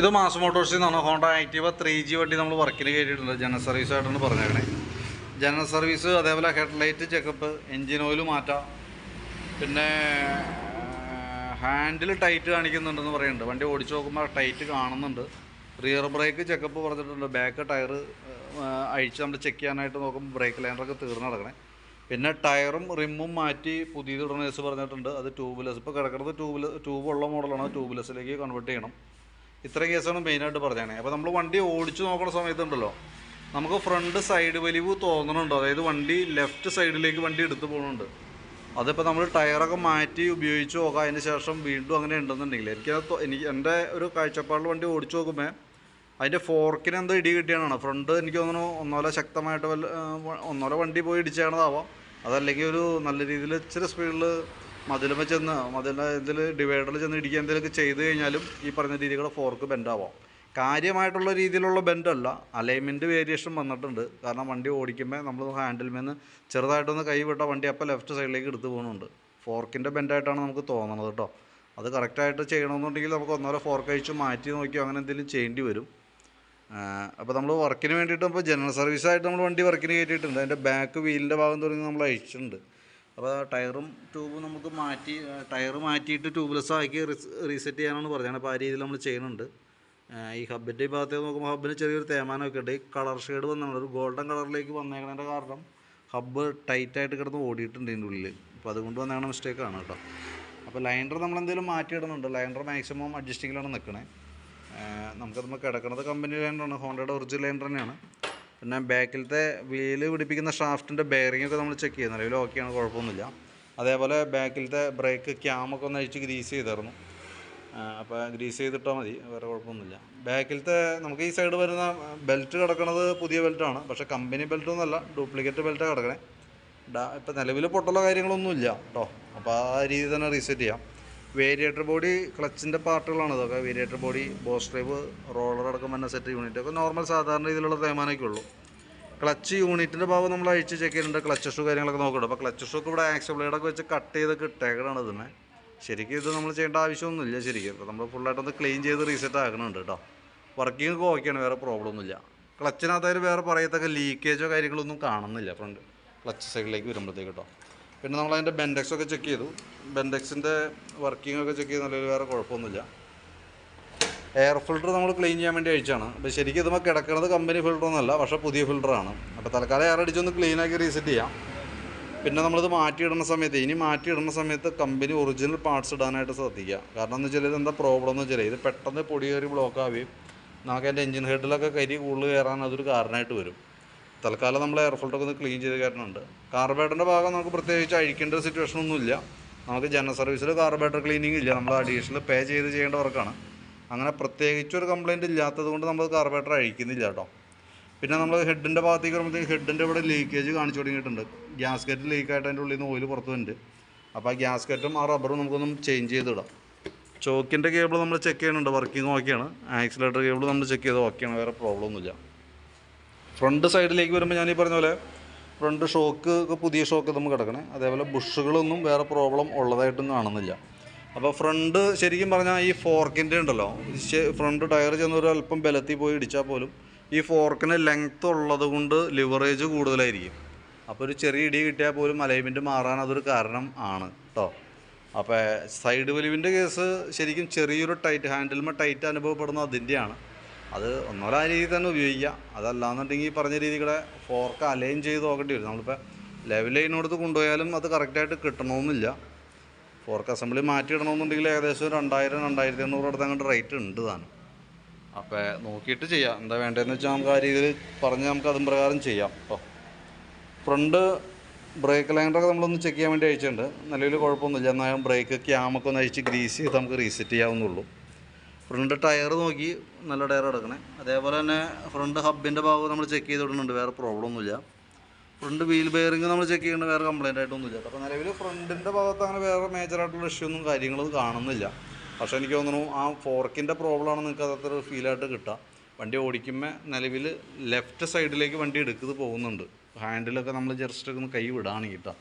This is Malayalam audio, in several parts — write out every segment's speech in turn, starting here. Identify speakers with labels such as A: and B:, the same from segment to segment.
A: ഇത് മാസ് മോട്ടോഴ്സിൽ നിന്നാണ് ഹോണ്ട ആക്റ്റീവ ത്രീ ജി വണ്ടി നമ്മൾ വർക്കിന് കയറ്റിയിട്ടുണ്ട്. ജനറൽ സർവീസ് ആയിട്ടാണ് പറഞ്ഞേക്കണേ. ജനറൽ സർവീസ് അതേപോലെ ഹെഡ്ലൈറ്റ് ചെക്കപ്പ് എൻജിൻ ഓയിൽ മാറ്റാം. പിന്നെ ഹാൻഡിൽ ടൈറ്റ് കാണിക്കുന്നുണ്ടെന്ന് പറയുന്നുണ്ട്. വണ്ടി ഓടിച്ചു നോക്കുമ്പോൾ ടൈറ്റ് കാണുന്നുണ്ട്. റിയർ ബ്രേക്ക് ചെക്കപ്പ് പറഞ്ഞിട്ടുണ്ട്. ബാക്ക് ടയർ അഴിച്ച് നമ്മൾ ചെക്ക് ചെയ്യാനായിട്ട് നോക്കുമ്പോൾ ബ്രേക്ക് ലൈനറൊക്കെ തീർന്നു നടക്കണേ. പിന്നെ ടയറും റിമ്മും മാറ്റി പുതിയത് ഇടണേഴ്സ് പറഞ്ഞിട്ടുണ്ട്. അത് ട്യൂബ്ലെസ് ഇപ്പോൾ കിടക്കുന്നത് ട്യൂബിൽ ട്യൂബുള്ള മോഡലാണ് ട്യൂബ്ലെസ്സിലേക്ക് കൺവേർട്ട് ചെയ്യണം. ഇത്രയും കേസാണ് മെയിനായിട്ട് പറഞ്ഞത് അപ്പോൾ നമ്മൾ വണ്ടി ഓടിച്ചു നോക്കുന്ന സമയത്തുണ്ടല്ലോ നമുക്ക് ഫ്രണ്ട് സൈഡ് വലിവ് തോന്നുന്നുണ്ട് അതായത് വണ്ടി ലെഫ്റ്റ് സൈഡിലേക്ക് വണ്ടി എടുത്തു പോകുന്നുണ്ട് അതിപ്പോൾ നമ്മൾ ടയറൊക്കെ മാറ്റി ഉപയോഗിച്ച് നോക്കാം. അതിന് ശേഷം വീണ്ടും അങ്ങനെ ഉണ്ടെന്നുണ്ടെങ്കിൽ എനിക്ക് എനിക്ക് എന്റെ ഒരു കാഴ്ചപ്പാടിൽ വണ്ടി ഓടിച്ചു നോക്കുമ്പോൾ അതിന്റെ ഫോർക്കിന് എന്തോ ഇടി കിട്ടിയാണ് ഫ്രണ്ട് എനിക്ക് തോന്നുന്നു ഒന്നോലെ ശക്തമായിട്ട് വല്ല ഒന്നോലെ വണ്ടി പോയി ഇടിച്ചാണതാവാം അതല്ലെങ്കിൽ ഒരു നല്ല രീതിയിൽ ഇച്ചിരി സ്പീഡിൽ മതിലുമ ചെന്ന് മതില ഇതിൽ ഡിവൈഡറിൽ ചെന്ന് ഇടിക്കുക എന്തെങ്കിലുമൊക്കെ ചെയ്ത് കഴിഞ്ഞാലും ഈ പറഞ്ഞ രീതികളുടെ ഫോർക്ക് ബെൻഡാവാം കാര്യമായിട്ടുള്ള രീതിയിലുള്ള ബെൻഡല്ല അലൈൻമെന്റ് വേരിയേഷൻ വന്നിട്ടുണ്ട്. കാരണം വണ്ടി ഓടിക്കുമ്പോൾ നമ്മൾ ഹാൻഡിൽമേന്ന് ചെറുതായിട്ടൊന്ന് കൈ വിട്ട വണ്ടി അപ്പോൾ ലെഫ്റ്റ് സൈഡിലേക്ക് എടുത്തു പോകുന്നുണ്ട് ഫോർക്കിന്റെ ബെൻഡായിട്ടാണ് നമുക്ക് തോന്നുന്നത് കേട്ടോ അത് കറക്റ്റായിട്ട് ചെയ്യണമെന്നുണ്ടെങ്കിൽ നമുക്ക് ഒന്നോരോ ഫോർക്ക് അഴിച്ച് മാറ്റി നോക്കിയോ അങ്ങനെ എന്തെങ്കിലും ചെയ്യേണ്ടി വരും. അപ്പോൾ നമ്മൾ വർക്കിന് വേണ്ടിയിട്ട് ഇപ്പോൾ ജനറൽ സർവീസായിട്ട് നമ്മൾ വണ്ടി വർക്കിന് കയറ്റിയിട്ടുണ്ട്. അതിന്റെ ബാക്ക് വീലിന്റെ ഭാഗം തുടങ്ങി നമ്മൾ അഴിച്ചിട്ടുണ്ട്. അപ്പോൾ ടയറും ട്യൂബും നമുക്ക് മാറ്റി ടയർ മാറ്റിയിട്ട് ട്യൂബ്ലെസ് ആക്കി റീസെറ്റ് ചെയ്യാനാണ് പറഞ്ഞത്. അപ്പോൾ ആ രീതിയിൽ നമ്മൾ ചെയ്യുന്നുണ്ട്. ഈ ഹബിന്റെ ഈ ഭാഗത്തേക്ക് നോക്കുമ്പോൾ ഹബിന് ചെറിയൊരു തേമാനമൊക്കെ ഉണ്ട്. ഈ കളർ ഷെയ്ഡ് വന്നാണ് ഒരു ഗോൾഡൻ കളറിലേക്ക് വന്നേക്കണതിന്റെ കാരണം ഹബ്ബ് ടൈറ്റായിട്ട് കിടന്ന് ഓടിയിട്ടുണ്ട് ഇതിന്റെ ഉള്ളിൽ അപ്പോൾ അതുകൊണ്ട് വന്നേക്കണ മിസ്റ്റേക്കാണ് കേട്ടോ. അപ്പോൾ ലൈനർ നമ്മളെന്തെങ്കിലും മാറ്റിയിടുന്നുണ്ട് ലൈനർ മാക്സിമം അഡ്ജസ്റ്റിങ്ങിലാണ് നിൽക്കണേ നമുക്ക് നമ്മൾ കിടക്കുന്നത് കമ്പനി ലൈനറാണ് ഹോണ്ടയുടെ ഒറിജിനൽ ലൈനർ തന്നെയാണ്. പിന്നെ ബാക്കിലത്തെ വീൽ പിടിപ്പിക്കുന്ന ഷാഫ്റ്റിന്റെ ബെയറിംഗ് ഒക്കെ നമ്മൾ ചെക്ക് ചെയ്യുന്നത് നിലവിൽ ഓക്കെയാണ് കുഴപ്പമൊന്നുമില്ല. അതേപോലെ ബാക്കിലത്തെ ബ്രേക്ക് ക്യാമൊക്കെ ഒന്ന് അഴിച്ച് ഗ്രീസ് ചെയ്തായിരുന്നു. അപ്പോൾ ഗ്രീസ് ചെയ്തിട്ടാൽ മതി വേറെ കുഴപ്പമൊന്നുമില്ല. ബാക്കിലത്തെ നമുക്ക് ഈ സൈഡ് വരുന്ന ബെൽറ്റ് കിടക്കുന്നത് പുതിയ ബെൽറ്റാണ് പക്ഷേ കമ്പനി ബെൽറ്റൊന്നുമല്ല ഡ്യൂപ്ലിക്കേറ്റ് ബെൽറ്റാണ് കിടക്കണേ. ഡാ ഇപ്പം നിലവിൽ പൊട്ടുള്ള കാര്യങ്ങളൊന്നുമില്ല കേട്ടോ അപ്പോൾ ആ രീതി തന്നെ റീസെറ്റ് ചെയ്യാം. വേരിയേറ്റർ ബോഡി ക്ലച്ചിന്റെ പാർട്ടുകളാണ് ഇതൊക്കെ. Variator body boss drive roller അടക്കം വന്ന സെറ്റ് യൂണിറ്റ് ഒക്കെ നോർമൽ സാധാരണ രീതിയിലുള്ള തേമാനൊക്കെ ഉള്ളൂ. ക്ലച്ച് യൂണിറ്റിന്റെ ഭാഗം നമ്മൾ അഴിച്ച് ചെക്ക് ചെയ്യുന്നുണ്ട്. ക്ലച്ച് ഷൂ കാര്യങ്ങളൊക്കെ നോക്കുന്നുണ്ട്. അപ്പോൾ ക്ലച്ച് ഷൂ ഒക്കെ ഇവിടെ ആക്സ് ബ്ലേഡൊക്കെ വെച്ച് കട്ട് ചെയ്ത് ഇട്ടേക്കണാണ് ഇതിനെ. ശരിക്കും ഇത് നമ്മൾ ചെയ്യേണ്ട ആവശ്യമൊന്നുമില്ല ശരിക്കും. അപ്പോൾ നമ്മൾ ഫുള്ളായിട്ടൊന്ന് ക്ലീൻ ചെയ്ത് റീസെറ്റ് ആക്കണുണ്ട് കേട്ടോ വർക്കിംഗ് ഒക്കെ ഓക്കെയാണ് വേറെ പ്രോബ്ലം ഒന്നുമില്ല. ക്ലച്ചിനകത്തായാലും വേറെ പറയത്തക്ക ലീക്കേജോ കാര്യങ്ങളൊന്നും കാണുന്നില്ല. ഫ്രണ്ട് ക്ലച്ച് സൈഡിലേക്ക് വരുമ്പോഴത്തേക്ക് കേട്ടോ പിന്നെ നമ്മൾ അതിന്റെ ബെൻഡെക്സ് ഒക്കെ ചെക്ക് ചെയ്തു. ബെൻഡെക്സിന്റെ വർക്കിംഗ് ഒക്കെ ചെക്ക് ചെയ്ത്. നല്ലൊരു വേറെ കുഴപ്പമൊന്നുമില്ല. എയർ ഫിൽറ്റർ നമ്മൾ ക്ലീൻ ചെയ്യാൻ വേണ്ടി അയച്ചാണ് അപ്പോൾ ശരിക്കും ഇതുമ്പോൾ കിടക്കുന്നത് കമ്പനി ഫിൽറ്റർ ഒന്നുമല്ല പക്ഷേ പുതിയ ഫിൽറ്ററാണ് അപ്പോൾ തൽക്കാലം എയർ അടിച്ചൊന്ന് ക്ലീൻ ആക്കി റീസെറ്റ് ചെയ്യാം. പിന്നെ നമ്മളിത് മാറ്റിയിടുന്ന സമയത്ത് ഇനി മാറ്റിയിടുന്ന സമയത്ത് കമ്പനി ഒറിജിനൽ പാർട്സ് ഇടാനായിട്ട് ശ്രദ്ധിക്കുക. കാരണം എന്ന് വെച്ചാൽ ഇതെന്താ പ്രോബ്ലം എന്ന് വെച്ചാൽ ഇത് പെട്ടെന്ന് പൊടി കയറി ബ്ലോക്ക് ആവുകയും നമുക്ക് അതിന്റെ എഞ്ചിൻ ഹെഡിലൊക്കെ കരി കൂടുതൽ കയറാൻ അതൊരു കാരണമായിട്ട് വരും. തൽക്കാലം നമ്മൾ എയർ ഫിൽറ്റർ ഒന്ന് ക്ലീൻ ചെയ്ത് കയറ്റുന്നുണ്ട് കാർബേറ്ററിന്റെ ഭാഗം നമുക്ക് പ്രത്യേകിച്ച് അഴിക്കേണ്ട സിറ്റുവേഷൻ ഒന്നുമില്ല. നമുക്ക് ജനറൽ സർവീസിൽ കാർബേറ്റർ ക്ലീനിങ് ഇല്ല. നമ്മൾ അഡീഷണൽ പേ ചെയ്ത് ചെയ്യേണ്ട വർക്കാണ് അങ്ങനെ പ്രത്യേകിച്ച് ഒരു കംപ്ലയിന്റ് ഇല്ലാത്തത് കൊണ്ട് നമ്മൾ കാർബേറ്റർ അഴിക്കുന്നില്ല കേട്ടോ. പിന്നെ നമ്മൾ ഹെഡിന്റെ ഭാഗത്തേക്ക് വരുമ്പോഴത്തേക്ക് ഹെഡിന്റെ ഇവിടെ ലീക്കേജ് കാണിച്ചു തുടങ്ങിയിട്ടുണ്ട്. ഗ്യാസ് ലീക്ക് ലീക്കായിട്ട് അതിന്റെ ഉള്ളിൽ നിന്ന് ഓയിൽ പുറത്ത് വരുന്നുണ്ട് അപ്പോൾ ആ ഗ്യാസ് കെറ്റും ആ റബ്ബറും നമുക്കൊന്നും ചേഞ്ച് ചെയ്തിടാം ചോക്കിന്റെ കേബിൾ നമ്മൾ ചെക്ക് ചെയ്യുന്നുണ്ട്. വർക്കിംഗ് ഓക്കെയാണ് ആക്സിലേറ്റർ കേബിൾ നമ്മൾ ചെക്ക് ചെയ്ത് ഓക്കെയാണ് വേറെ പ്രോബ്ലം ഒന്നുമില്ല. ഫ്രണ്ട് സൈഡിലേക്ക് വരുമ്പോൾ ഞാൻ ഈ പറഞ്ഞ പോലെ ഫ്രണ്ട് ഷോക്ക് ഒക്കെ പുതിയ ഷോക്ക് നമുക്ക് കിടക്കണേ. അതേപോലെ ബുഷുകളൊന്നും വേറെ പ്രോബ്ലം ഉള്ളതായിട്ടും കാണുന്നില്ല. അപ്പോൾ ഫ്രണ്ട് ശരിക്കും പറഞ്ഞാൽ ഈ ഫോർക്കിന്റെ ഉണ്ടല്ലോ ഫ്രണ്ട് ടയർ ചെന്ന് ഒരു അല്പം ബലത്തിൽ പോയി ഇടിച്ചാൽ പോലും ഈ ഫോർക്കിന് ലെങ്ത് ഉള്ളത് കൊണ്ട് ലിവറേജ് കൂടുതലായിരിക്കും. അപ്പോൾ ഒരു ചെറിയ ഇടി കിട്ടിയാൽ പോലും അലൈൻമെന്റ് മാറാൻ അതൊരു കാരണം ആണ് കേട്ടോ അപ്പോൾ സൈഡ് വലിവിന്റെ കേസ് ശരിക്കും ചെറിയൊരു ടൈറ്റ് ഹാൻഡിൽമ ടൈറ്റ് അനുഭവപ്പെടുന്നത് അതിന്റെയാണ് അത് ഒന്നോലെ രീതിയിൽ തന്നെ ഉപയോഗിക്കാം. അതല്ലാന്നുണ്ടെങ്കിൽ ഈ പറഞ്ഞ രീതികളെ ഫോർക്ക് അലൈൻ ചെയ്ത് നോക്കേണ്ടി വരും. നമ്മളിപ്പോൾ ലെവൽ ലൈനോടുത്ത് കൊണ്ടുപോയാലും അത് കറക്റ്റായിട്ട് കിട്ടണമെന്നില്ല ഫോർക്ക് അസംബ്ലി മാറ്റിയിടണമെന്നുണ്ടെങ്കിൽ ഏകദേശം രണ്ടായിരം രണ്ടായിരത്തി എണ്ണൂറ് അടുത്ത് അങ്ങോട്ട് റേറ്റ് ഉണ്ട് താനും. അപ്പോൾ നോക്കിയിട്ട് ചെയ്യാം. എന്താ വേണ്ടതെന്ന് വെച്ചാൽ നമുക്ക് ആ രീതിയിൽ പറഞ്ഞ് നമുക്ക് അതും പ്രകാരം ചെയ്യാം അപ്പോൾ ഫ്രണ്ട് ബ്രേക്ക് ലൈനറൊക്കെ നമ്മളൊന്ന് ചെക്ക് ചെയ്യാൻ വേണ്ടി അയച്ചിട്ടുണ്ട്. നിലവിൽ കുഴപ്പമൊന്നുമില്ല. എന്നാൽ ബ്രേക്ക് ക്യാമൊക്കെ ഒന്ന് അയച്ച് ഗ്രീസ് ചെയ്ത് നമുക്ക് റീസെറ്റ് ചെയ്യാവുന്നുള്ളൂ ഫ്രണ്ട് ടയർ നോക്കി നല്ല ടയർ എടുക്കണേ. അതേപോലെ തന്നെ ഫ്രണ്ട് ഹബിന്റെ ഭാഗം നമ്മൾ ചെക്ക് ചെയ്തിടുന്നുണ്ട് വേറെ പ്രോബ്ലം ഒന്നുമില്ല. ഫ്രണ്ട് വീൽ ബെയറിങ് നമ്മൾ ചെക്ക് ചെയ്യേണ്ട വേറെ കംപ്ലൈന്റ് ആയിട്ടൊന്നുമില്ല. അപ്പോൾ നിലവിൽ ഫ്രണ്ടിന്റെ ഭാഗത്ത് അങ്ങനെ വേറെ മേജറായിട്ടുള്ള ഇഷ്യൂ ഒന്നും കാര്യങ്ങളും കാണുന്നില്ല. പക്ഷേ എനിക്ക് തോന്നുന്നു ആ ഫോർക്കിന്റെ പ്രോബ്ലമാണ് നിങ്ങൾക്ക് അതത്ര ഫീലായിട്ട് കിട്ടുക. വണ്ടി ഓടിക്കുമ്പോൾ നിലവിൽ ലെഫ്റ്റ് സൈഡിലേക്ക് വണ്ടി എടുക്കുന്നത് പോകുന്നുണ്ട്. ഹാൻഡിലൊക്കെ നമ്മൾ ജസ്റ്റ് ഒന്ന് കൈ വിടാണ് കേട്ടോ.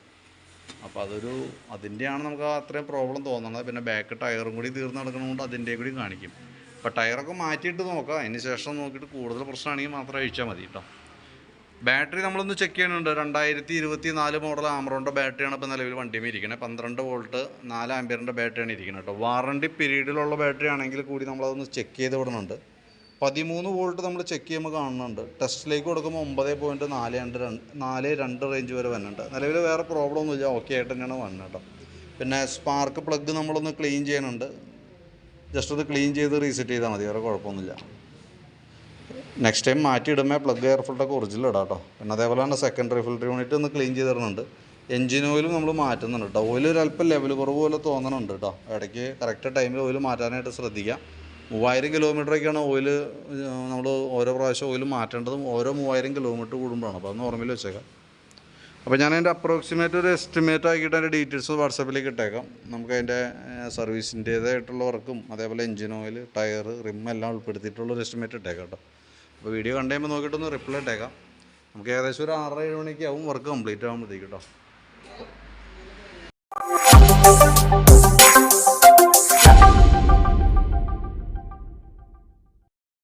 A: അപ്പോൾ അതൊരു അതിന്റെയാണ് നമുക്ക് അത്രയും പ്രോബ്ലം തോന്നുന്നത്. പിന്നെ ബാക്ക് ടയറും കൂടി തീർന്ന് നടക്കണതുകൊണ്ട് അതിന്റെ കൂടി കാണിക്കും. അപ്പോൾ ടയറൊക്കെ മാറ്റിയിട്ട് നോക്കാം. അതിന് ശേഷം നോക്കിയിട്ട് കൂടുതൽ പ്രശ്നമാണെങ്കിൽ മാത്രം അഴിച്ചാൽ മതി കേട്ടോ ബാറ്ററി നമ്മളൊന്ന് ചെക്ക് ചെയ്യണുണ്ട്. രണ്ടായിരത്തി ഇരുപത്തി നാല് മോഡൽ ആമറോണിന്റെ ബാറ്ററിയാണ് ഇപ്പോൾ നിലവിൽ വണ്ടിയിൽ ഇരിക്കുന്നത് പന്ത്രണ്ട് വോൾട്ട് നാല് ആംബിയറിന്റെ ബാറ്ററിയാണ് ഇരിക്കുന്നത് കേട്ടോ വാറണ്ടി പീരീഡിലുള്ള ബാറ്ററി ആണെങ്കിൽ കൂടി നമ്മളതൊന്ന് ചെക്ക് ചെയ്ത് വിടുന്നുണ്ട്. പതിമൂന്ന് വോൾട്ട് നമ്മൾ ചെക്ക് ചെയ്യുമ്പോൾ കാണുന്നുണ്ട്. ടെസ്റ്റിലേക്ക് കൊടുക്കുമ്പോൾ ഒമ്പത് പോയിന്റ് നാല് രണ്ട് രണ്ട് നാല് രണ്ട് റേഞ്ച് വരെ വരുന്നുണ്ട്. നിലവിൽ വേറെ പ്രോബ്ലം ഒന്നുമില്ല. ഓക്കെ ആയിട്ട് തന്നെയാണ് വന്നത് കേട്ടോ പിന്നെ സ്പാർക്ക് പ്ലഗ് നമ്മളൊന്ന് ക്ലീൻ ചെയ്യുന്നുണ്ട്. ജസ്റ്റ് ഒന്ന് ക്ലീൻ ചെയ്ത് റീസെറ്റ് ചെയ്താൽ മതി. വേറെ കുഴപ്പമൊന്നുമില്ല. നെക്സ്റ്റ് ടൈം മാറ്റി ഇടുമ്പോൾ പ്ലഗ് എയർ ഫിൽട്ടൊക്കെ ഒറിജിനൽ ഇടാം കേട്ടോ പിന്നെ അതേപോലെ തന്നെ സെക്കൻഡറി ഫിൽറ്റർ യൂണിറ്റ് ഒന്ന് ക്ലീൻ ചെയ്ത് തരുന്നുണ്ട്. എഞ്ചിൻ ഓയിലും നമ്മൾ മാറ്റുന്നുണ്ട് കേട്ടോ ഓയിൽ ഒരല്പം ലെവൽ കുറവ് പോലെ തോന്നുന്നുണ്ട് കേട്ടോ ഇടയ്ക്ക് കറക്റ്റ് ടൈമിൽ ഓയിൽ മാറ്റാനായിട്ട് ശ്രദ്ധിക്കുക മൂവായിരം കിലോമീറ്ററൊക്കെയാണ് ഓയിൽ നമ്മൾ ഓരോ പ്രാവശ്യം ഓയിൽ മാറ്റേണ്ടതും ഓരോ മൂവായിരം കിലോമീറ്റർ കൂടുമ്പോഴാണ്. അപ്പോൾ അത് ഓർമ്മയിൽ വെച്ചേക്കാം. അപ്പോൾ ഞാൻ അതിന്റെ അപ്രോക്സിമേറ്റ് ഒരു എസ്റ്റിമേറ്റ് ആക്കിയിട്ട് അതിന്റെ ഡീറ്റെയിൽസ് വാട്സപ്പിലേക്ക് ഇട്ടേക്കാം. നമുക്ക് അതിന്റെ സർവീസിന്റേതായിട്ടുള്ള വർക്കും അതേപോലെ എഞ്ചിൻ ഓയിൽ ടയർ റിം എല്ലാം ഉൾപ്പെടുത്തിയിട്ടുള്ള ഒരു എസ്റ്റിമേറ്റ് ഇട്ടേക്കാം കേട്ടോ. അപ്പോൾ വീഡിയോ കണ്ടു കഴിയുമ്പോൾ നോക്കിയിട്ടൊന്ന് റിപ്ലൈ ഇട്ടേക്കാം. നമുക്ക് ഏകദേശം ഒരു ആറര ഏഴ് മണിക്ക് ആവും വർക്ക് കംപ്ലീറ്റ് ആകുമ്പോഴത്തേക്ക് കേട്ടോ.